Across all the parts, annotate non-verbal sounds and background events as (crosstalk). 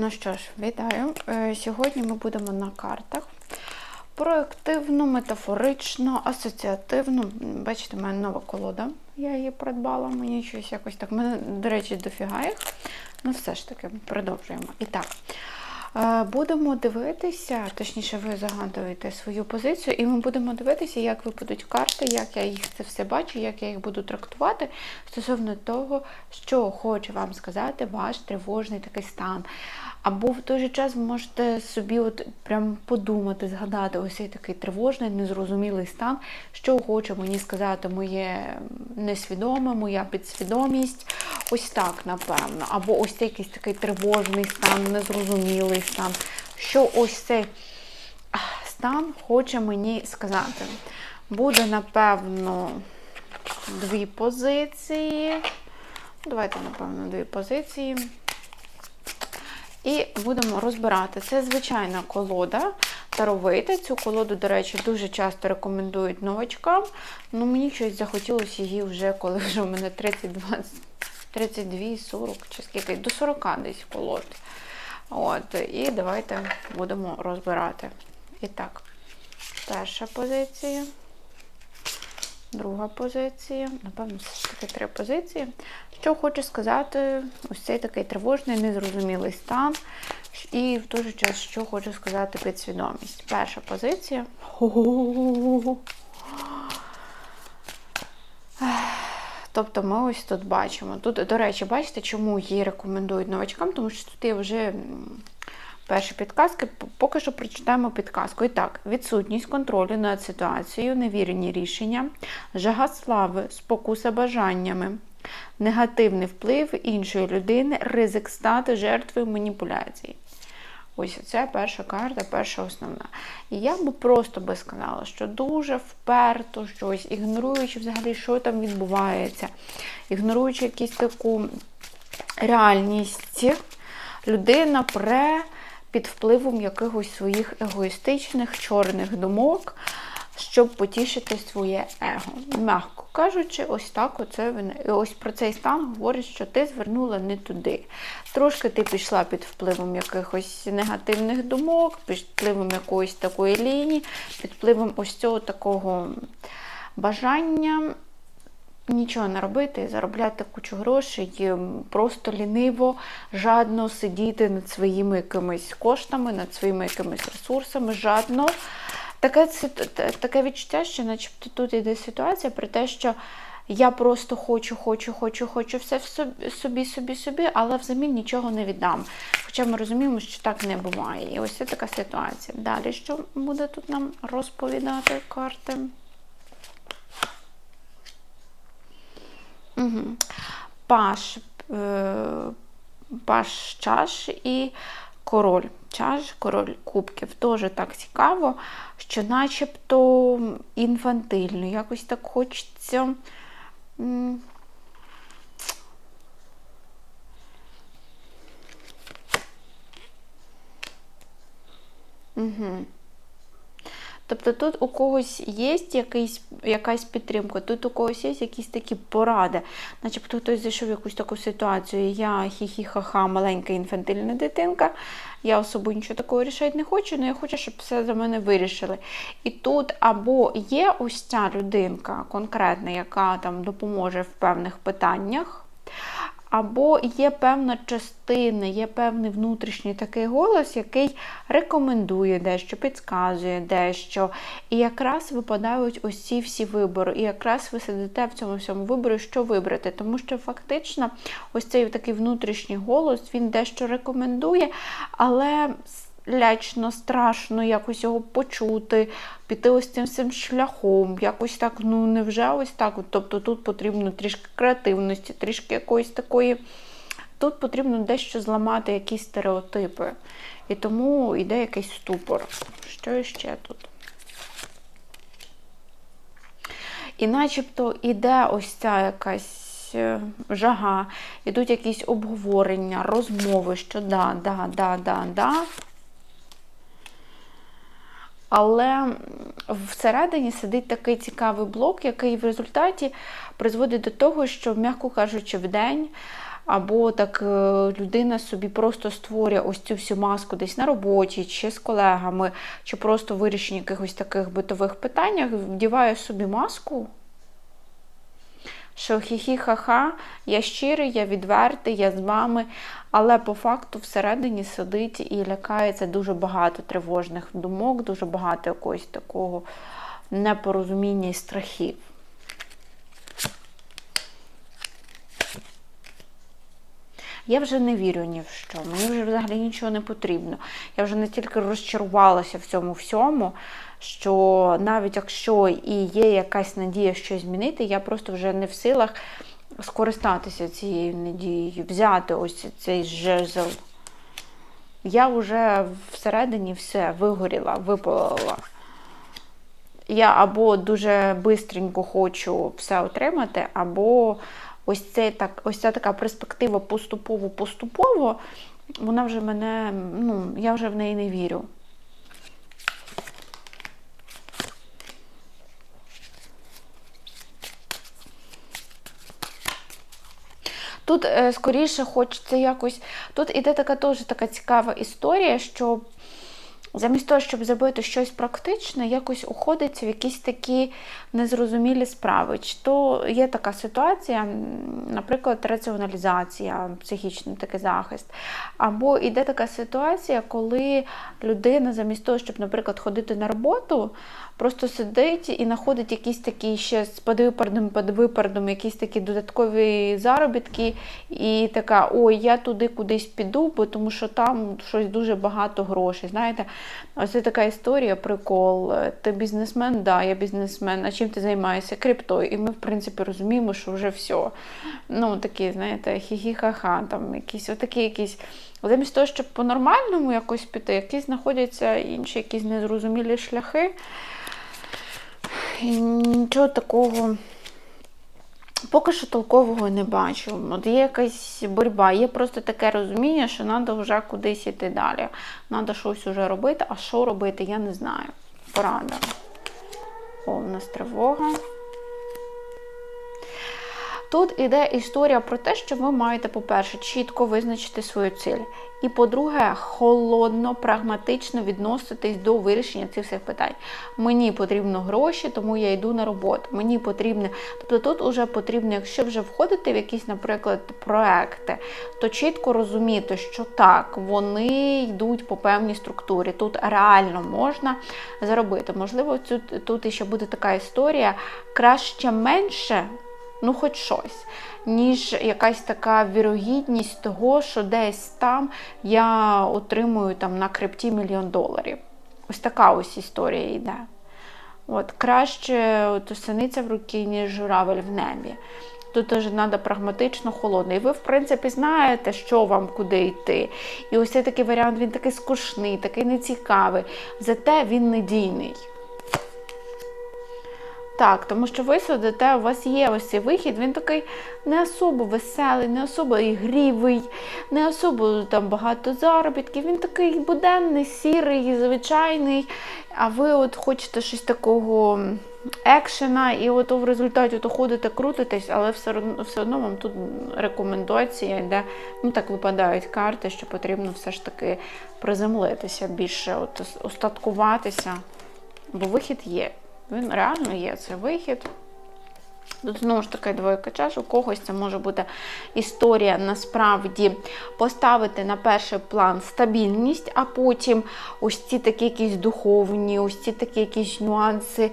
Ну що ж, вітаю. Е, Сьогодні ми будемо на картах. Проективно, метафорично, асоціативно. Бачите, в мене нова колода. Я її придбала, мені щось якось так. Мене, до речі, дофіга їх. Ну, все ж таки, продовжуємо. І так. е, Будемо дивитися, точніше, ви загадуєте свою позицію, і ми будемо дивитися, як випадуть карти, як я їх це все бачу, як я їх буду трактувати стосовно того, що хоче вам сказати ваш тривожний такий стан. Або в той же час ви можете собі от прям подумати, згадати ось цей такий тривожний, незрозумілий стан, що хоче мені сказати моє несвідоме, моя підсвідомість. Ось так, напевно. Або ось цей якийсь такий тривожний стан, незрозумілий стан. Що ось цей стан хоче мені сказати. Буде, напевно, дві позиції. Давайте, напевно, дві позиції. І будемо розбирати. Це звичайна колода таровита. Цю колоду, до речі, дуже часто рекомендують новачкам. Ну, мені щось захотілося її вже, коли вже у мене 32, 32 40 чи скільки, до 40 десь колод. От, І давайте будемо розбирати. І так, перша позиція. Друга позиція, напевно, все ж таки три позиції. Що хочу сказати, ось цей такий тривожний, незрозумілий стан. І в той же час, що хочу сказати підсвідомість. Перша позиція. Тобто ми ось тут бачимо. Тут, до речі, бачите, чому її рекомендують новачкам, тому що тут є вже перші підказки. Поки що прочитаємо підказку. І так, відсутність контролю над ситуацією, невірені рішення, жага слави, спокуса бажаннями, негативний вплив іншої людини, ризик стати жертвою маніпуляцій. Ось це перша карта, перша основна. І я би просто би сказала, що дуже вперто щось, ігноруючи взагалі, що там відбувається, ігноруючи якусь таку реальність, людина пре під впливом якихось своїх егоїстичних чорних думок, щоб потішити своє его. Мягко кажучи, ось так оце ось про цей стан говорить, що ти звернула не туди. Трошки ти пішла під впливом якихось негативних думок, під впливом якоїсь такої лінії, під впливом ось цього такого бажання. Нічого не робити, заробляти кучу грошей, просто ліниво, жадно сидіти над своїми якимись коштами, над своїми якимись ресурсами, жадно. Таке, таке відчуття, що начебто тут йде ситуація про те, що я просто хочу, хочу, хочу, хочу все в собі, собі, собі, але взамін нічого не віддам. Хоча ми розуміємо, що так не буває. І ось це така ситуація. Далі що буде тут нам розповідати карти? Угу. Паш, е, паш чаш і король чаш, король кубків. Дуже так цікаво, що начебто інфантильно, якось так хочеться. Угу. Тобто тут у когось є якийсь, якась підтримка, тут у когось є якісь такі поради. Начебто хтось зайшов в якусь таку ситуацію, я хі-хі-ха-ха, маленька інфантильна дитинка, я особо нічого такого рішати не хочу, але я хочу, щоб все за мене вирішили. І тут або є ось ця людинка конкретна, яка там допоможе в певних питаннях. Або є певна частина, є певний внутрішній такий голос, який рекомендує дещо, підказує дещо. І якраз випадають усі всі вибори. І якраз ви сидите в цьому всьому виборі, що вибрати. Тому що фактично ось цей такий внутрішній голос, він дещо рекомендує, але лячно, страшно якось його почути, піти ось цим цим шляхом, якось так, ну невже ось так. Тобто тут потрібно трішки креативності, трішки якоїсь такої. Тут потрібно дещо зламати якісь стереотипи. І тому йде якийсь ступор. Що ще тут? І начебто іде ось ця якась е, жага, ідуть якісь обговорення, розмови, що да, да, да, да, да. Але всередині сидить такий цікавий блок, який в результаті призводить до того, що, м'яко кажучи, в день або так е, людина собі просто створює ось цю всю маску десь на роботі, чи з колегами, чи просто вирішення якихось таких битових питаннях, вдіває собі маску. Що хі-хі-ха-ха, я щирий, я відвертий, я з вами, але по факту всередині сидить і лякається дуже багато тривожних думок, дуже багато якогось такого непорозуміння і страхів. Я вже не вірю ні в що. Мені вже взагалі нічого не потрібно. Я вже настільки розчарувалася в цьому всьому, що навіть якщо і є якась надія щось змінити, я просто вже не в силах скористатися цією надією, взяти ось цей жезл. Я вже всередині все вигоріла, випалила. Я або дуже бистренько хочу все отримати, або ось це так, ось ця така перспектива поступово-поступово, вона вже мене, ну, я вже в неї не вірю. Тут, е, скоріше, хочеться якось. Тут іде така теж така цікава історія, що замість того, щоб зробити щось практичне, якось уходиться в якісь такі незрозумілі справи. Чи то є така ситуація, наприклад, раціоналізація, психічний такий захист. Або йде така ситуація, коли людина, замість того, щоб, наприклад, ходити на роботу, просто сидить і знаходить якісь такі ще з подвипердом, подвипердом, якісь такі додаткові заробітки, і така, ой, я туди кудись піду, бо тому що там щось дуже багато грошей. Знаєте, ось це така історія, прикол. Ти бізнесмен, да, я бізнесмен. А чим ти займаєшся? Криптою. І ми, в принципі, розуміємо, що вже все. Ну, такі, знаєте, хі-хі-ха-ха, там якісь отакі якісь. Замість того, щоб по-нормальному якось піти, якісь знаходяться інші якісь незрозумілі шляхи. І нічого такого. Поки що толкового не бачу. От Є якась боротьба, є просто таке розуміння, що треба вже кудись йти далі. Треба щось вже робити, а що робити, я не знаю. Порада. Нас тривога. Тут іде історія про те, що ви маєте, по-перше, чітко визначити свою ціль. І, по-друге, холодно, прагматично відноситись до вирішення цих всіх питань. Мені потрібно гроші, тому я йду на роботу. Мені потрібно, тобто тут вже потрібно, якщо вже входити в якісь, наприклад, проекти, то чітко розуміти, що так, вони йдуть по певній структурі. Тут реально можна заробити. Можливо, тут, тут ще буде така історія краще менше ну хоч щось, ніж якась така вірогідність того, що десь там я отримую там на крипті мільйон доларів. Ось така ось історія йде. От, Краще от, синиця в руки, ніж журавель в небі. Тут теж треба прагматично холодно. І ви, в принципі, знаєте, що вам куди йти. І ось цей такий варіант, він такий скучний, такий нецікавий. Зате він надійний. Так, тому що ви сидите, у вас є ось цей вихід, він такий не особо веселий, не особо ігрівий, не особо там багато заробітків. Він такий буденний, сірий, звичайний. А ви от хочете щось такого екшена, і от в результаті то ходите, крутитесь, але все одно все одно вам тут рекомендація йде, ну так випадають карти, що потрібно все ж таки приземлитися, більше от, остаткуватися, бо вихід є. Він реально є це вихід. Тут знову ж таки двойка чаш, у когось це може бути історія насправді поставити на перший план стабільність, а потім ось ці такі якісь духовні, ось ці такі якісь нюанси,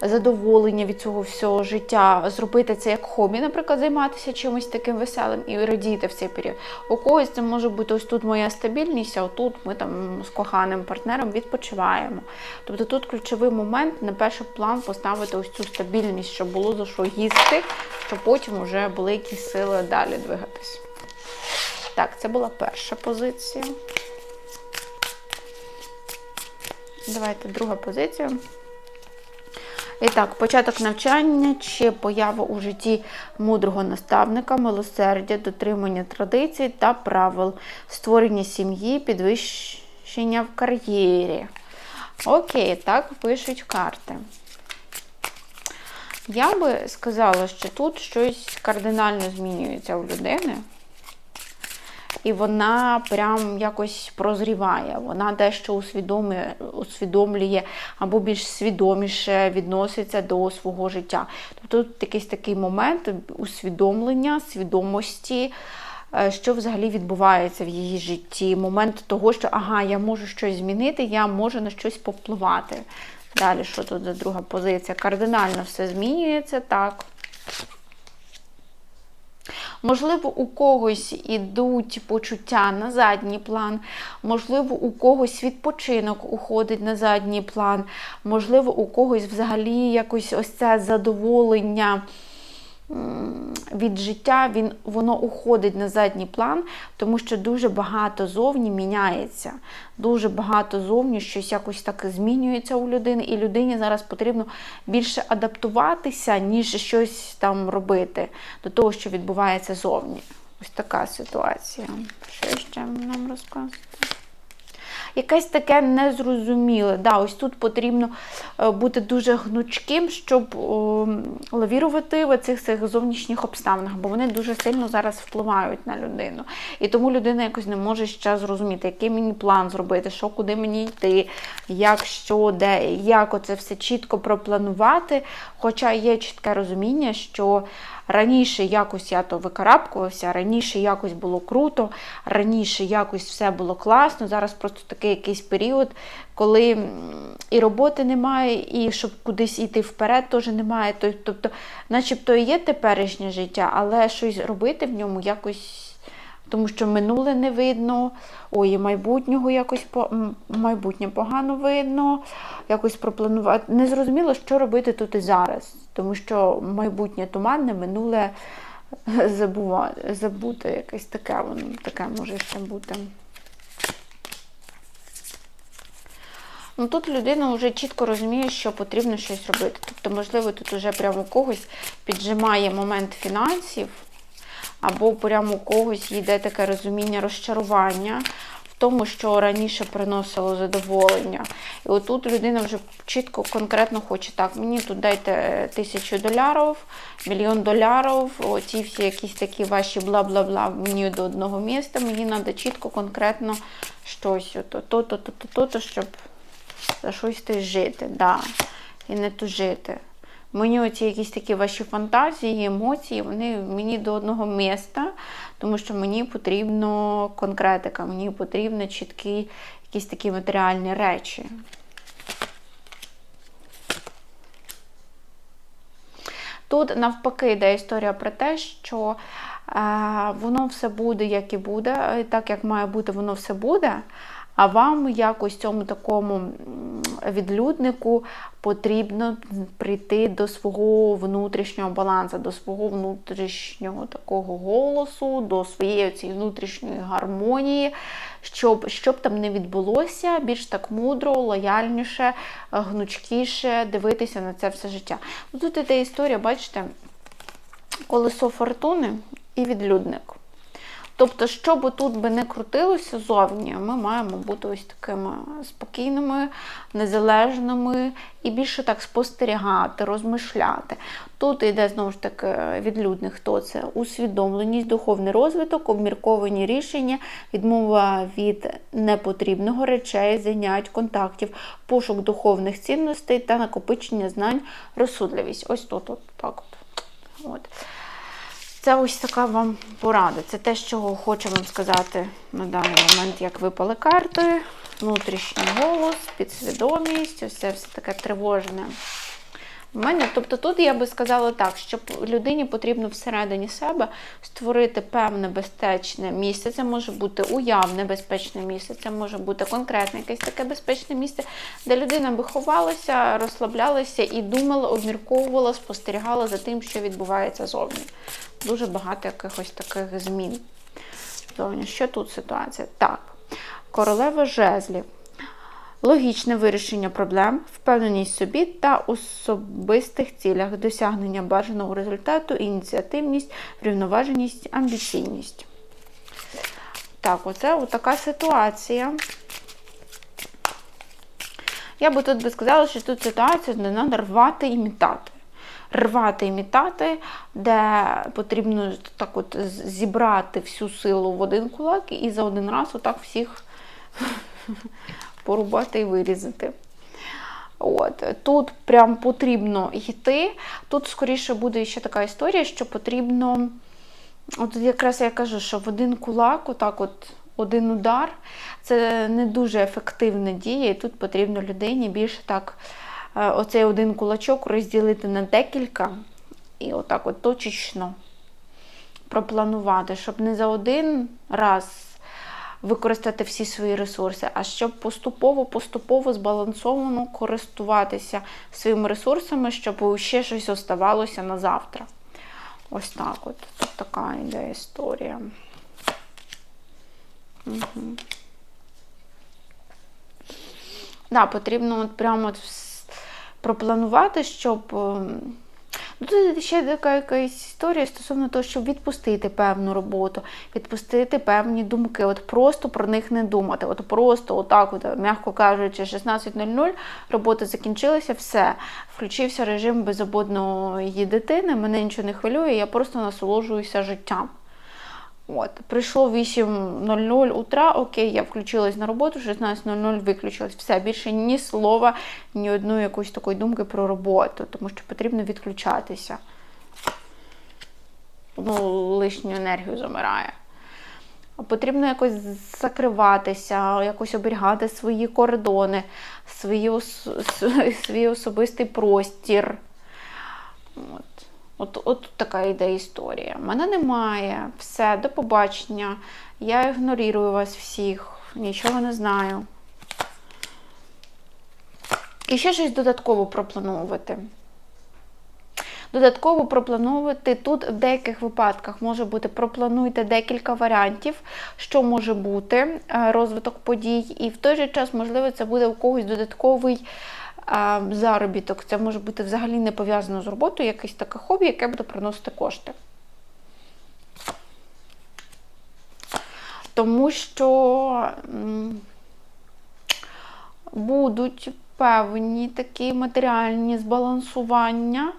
задоволення від цього всього життя, зробити це як хобі, наприклад, займатися чимось таким веселим і радіти в цей період. У когось це може бути ось тут моя стабільність, а отут ми там з коханим партнером відпочиваємо. Тобто тут ключовий момент на перший план поставити ось цю стабільність, щоб було за що їсти, щоб потім вже були якісь сили далі двигатись. Так, це була перша позиція. Давайте друга позиція. І так, початок навчання чи поява у житті мудрого наставника, милосердя, дотримання традицій та правил, створення сім'ї, підвищення в кар'єрі. Окей, так пишуть карти. Я би сказала, що тут щось кардинально змінюється у людини. І вона прям якось прозріває, вона дещо усвідомлює, усвідомлює або більш свідоміше відноситься до свого життя. Тобто тут якийсь такий момент усвідомлення, свідомості. е, Що взагалі відбувається в її житті? Момент того, що ага, я можу щось змінити, я можу на щось повпливати. Далі, що тут за друга позиція? Кардинально все змінюється, так. Можливо, у когось ідуть почуття на задній план, можливо, у когось відпочинок уходить на задній план, можливо, у когось взагалі якось ось це задоволення від життя, він, воно уходить на задній план, тому що дуже багато зовні міняється. Дуже багато зовні щось якось так змінюється у людини, і людині зараз потрібно більше адаптуватися, ніж щось там робити до того, що відбувається зовні. Ось така ситуація. Що ще нам розказувати? Якесь таке незрозуміле. Да, ось тут потрібно е, бути дуже гнучким, щоб о, лавірувати в цих цих зовнішніх обставинах, бо вони дуже сильно зараз впливають на людину. І тому людина якось не може ще зрозуміти, який мені план зробити, що куди мені йти, як що, де, як оце все чітко пропланувати. Хоча є чітке розуміння, що раніше якось я то викарабкувався, раніше якось було круто, раніше якось все було класно. Зараз просто такий якийсь період, коли і роботи немає, і щоб кудись йти вперед, теж немає. Тоб- Тобто, начебто є теперішнє життя, але щось робити в ньому якось. Тому що минуле не видно, ой, майбутнього якось по майбутнє погано видно, якось пропланувати. Не зрозуміло, що робити тут і зараз, тому що майбутнє туманне, минуле (laughs) забувати, забути якесь таке, воно таке може ще бути. Ну тут людина вже чітко розуміє, що потрібно щось робити. Тобто, можливо, тут вже прямо у когось піджимає момент фінансів, або прямо у когось йде таке розуміння розчарування в тому, що раніше приносило задоволення. І отут людина вже чітко, конкретно хоче так, мені тут дайте тисячу долярів, мільйон долярів, оці всі якісь такі ваші бла-бла-бла мені до одного міста, мені треба чітко, конкретно щось, то, то, то, то, то, то, щоб за щось ти жити, да. і не тужити. Мені оці якісь такі ваші фантазії, емоції, вони мені до одного міста, тому що мені потрібно конкретика, мені потрібні чіткі якісь такі матеріальні речі. Тут навпаки йде історія про те, що е, воно все буде, як і буде, так як має бути, воно все буде. А вам якось цьому такому відлюднику потрібно прийти до свого внутрішнього балансу, до свого внутрішнього такого голосу, до своєї цієї внутрішньої гармонії, щоб щоб там не відбулося, більш так мудро, лояльніше, гнучкіше дивитися на це все життя. Тут іде історія, бачите, колесо фортуни і відлюдник. Тобто, що би тут би не крутилося зовні, ми маємо бути ось такими спокійними, незалежними і більше так спостерігати, розмишляти. Тут йде знову ж таки відлюдник, хто це? Усвідомленість, духовний розвиток, обмірковані рішення, відмова від непотрібного речей, занять, контактів, пошук духовних цінностей та накопичення знань, розсудливість. Ось тут, от так от. от. Це ось така вам порада. Це те, що хочу вам сказати на даний момент, як випали карти, внутрішній голос, підсвідомість, ось це все таке тривожне. У мене, тобто тут я би сказала так, що людині потрібно всередині себе створити певне безпечне місце. Це може бути уявне безпечне місце, це може бути конкретне якесь таке безпечне місце, де людина би ховалася, розслаблялася і думала, обмірковувала, спостерігала за тим, що відбувається зовні. Дуже багато якихось таких змін. Зовні. Що тут ситуація? Так, королева жезлів. Логічне вирішення проблем, впевненість собі та особистих цілях, досягнення бажаного результату, ініціативність, врівноваженість, амбіційність. Так, оце така ситуація. Я би тут би сказала, що тут ситуація не треба рвати і мітати. рвати і мітати, де потрібно так от зібрати всю силу в один кулак і за один раз отак всіх порубати і вирізати. От тут прям потрібно йти. Тут скоріше буде ще така історія, що потрібно. От якраз я кажу, що в один кулак, отак, от один удар, це не дуже ефективна дія, і тут потрібно людині більше так, е, оцей один кулачок розділити на декілька і отак от точечно пропланувати, щоб не за один раз використати всі свої ресурси, а щоб поступово-поступово збалансовано користуватися своїми ресурсами, щоб ще щось оставалося на завтра. Ось так от. Тут така йде історія. Угу. Да, потрібно от прямо пропланувати, щоб. Ем, Ну, Тут ще така якась історія стосовно того, щоб відпустити певну роботу, відпустити певні думки, от просто про них не думати. От просто, отак, от, м'яко кажучи, 16.00 робота закінчилася, все. Включився режим беззаботної дитини, мене нічого не хвилює, я просто насолоджуюся життям. От, прийшло 8.00 утра, окей, я включилась на роботу, 16.00 виключилась. Все, більше ні слова, ні одної якоїсь такої думки про роботу, тому що потрібно відключатися. Ну, лишню енергію замирає. Потрібно якось закриватися, якось оберігати свої кордони, свої ос- свій особистий простір. От. От, от така йде історія. Мене немає, все, до побачення. Я ігнорую вас всіх, нічого не знаю. І ще щось додатково проплановувати. Додатково проплановувати тут в деяких випадках може бути проплануйте декілька варіантів, що може бути е, розвиток подій, і в той же час, можливо, це буде у когось додатковий заробіток. Це може бути взагалі не пов'язано з роботою, якесь таке хобі, яке буде приносити кошти. Тому що будуть певні такі матеріальні збалансування,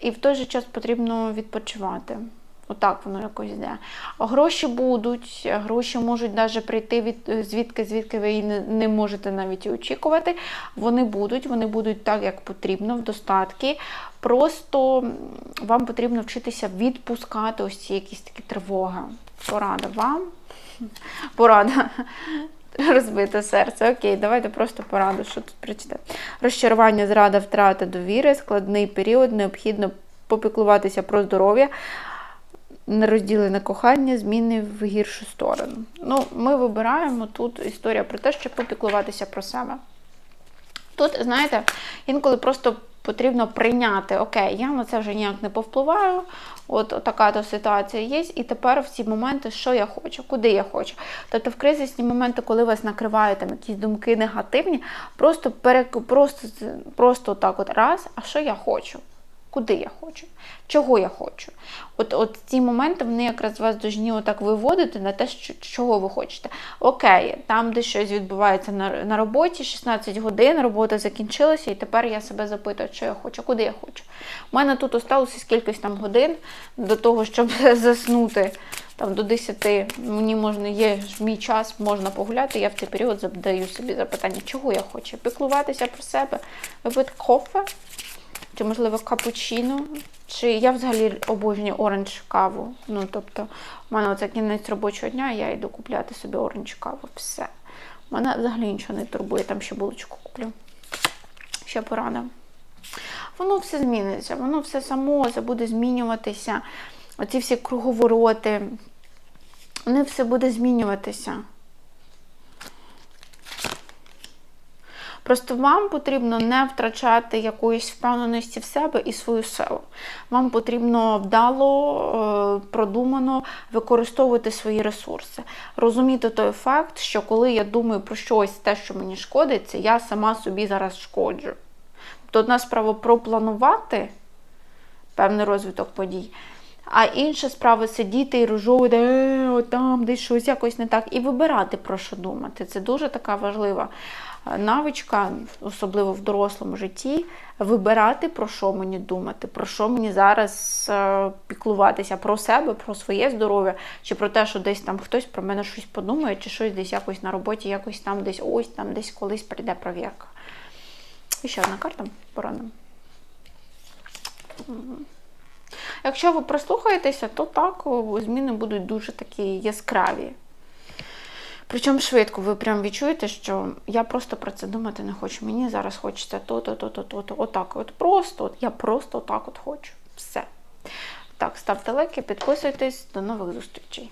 і в той же час потрібно відпочивати. Отак воно якось йде. Гроші будуть, гроші можуть навіть прийти від звідки, звідки ви не, не можете навіть і очікувати. Вони будуть, вони будуть так, як потрібно, в достатки. Просто вам потрібно вчитися відпускати ось ці якісь такі тривоги. Порада вам. Порада. Розбите серце. Окей, давайте просто пораду, що тут прочитати. Розчарування, зрада, втрата довіри, складний період, необхідно попіклуватися про здоров'я, нерозділене кохання, зміни в гіршу сторону. Ну, ми вибираємо тут історія про те, щоб попіклуватися про себе. Тут, знаєте, інколи просто потрібно прийняти, окей, я на це вже ніяк не повпливаю, от така то ситуація є, і тепер в ці моменти, що я хочу, куди я хочу. Тобто в кризисні моменти, коли вас накривають там якісь думки негативні, просто перек... просто, просто так от раз, а що я хочу? Куди я хочу? Чого я хочу? От, от ці моменти вони якраз вас должні отак виводити на те, що, чого ви хочете. Окей, там, де щось відбувається на, на роботі, 16 годин, робота закінчилася, і тепер я себе запитую, що я хочу, куди я хочу. У мене тут осталося скількись там годин до того, щоб (laughs) заснути там до 10. Мені можна, є мій час, можна погуляти. Я в цей період задаю собі запитання, чого я хочу? Піклуватися про себе, випити кофе. Чи, можливо, капучино, чи я взагалі обожнюю оранж каву. Ну, тобто, в мене оце кінець робочого дня, я йду купляти собі оранж каву. Все. Мене взагалі нічого не турбує, там ще булочку куплю. Ще порада. Воно все зміниться, воно все само буде змінюватися. Оці всі круговороти, вони все буде змінюватися. Просто вам потрібно не втрачати якоїсь впевненості в себе і свою силу. Вам потрібно вдало, е, продумано використовувати свої ресурси. Розуміти той факт, що коли я думаю про щось, те, що мені шкодить, це я сама собі зараз шкоджу. Тобто одна справа пропланувати певний розвиток подій. А інша справа сидіти і розжовувати, е, там десь щось якось не так, і вибирати про що думати. Це дуже така важлива навичка, особливо в дорослому житті, вибирати про що мені думати, про що мені зараз е, піклуватися про себе, про своє здоров'я, чи про те, що десь там хтось про мене щось подумає, чи щось десь якось на роботі, якось там десь ось там десь колись прийде провірка. І ще одна карта порано. Якщо ви прислухаєтеся, то так, зміни будуть дуже такі яскраві. Причому швидко ви прям відчуєте, що я просто про це думати не хочу. Мені зараз хочеться то-то, то-то, то-то. Отак. От просто, от я просто отак от хочу. Все. Так, ставте лайки, підписуйтесь. До нових зустрічей.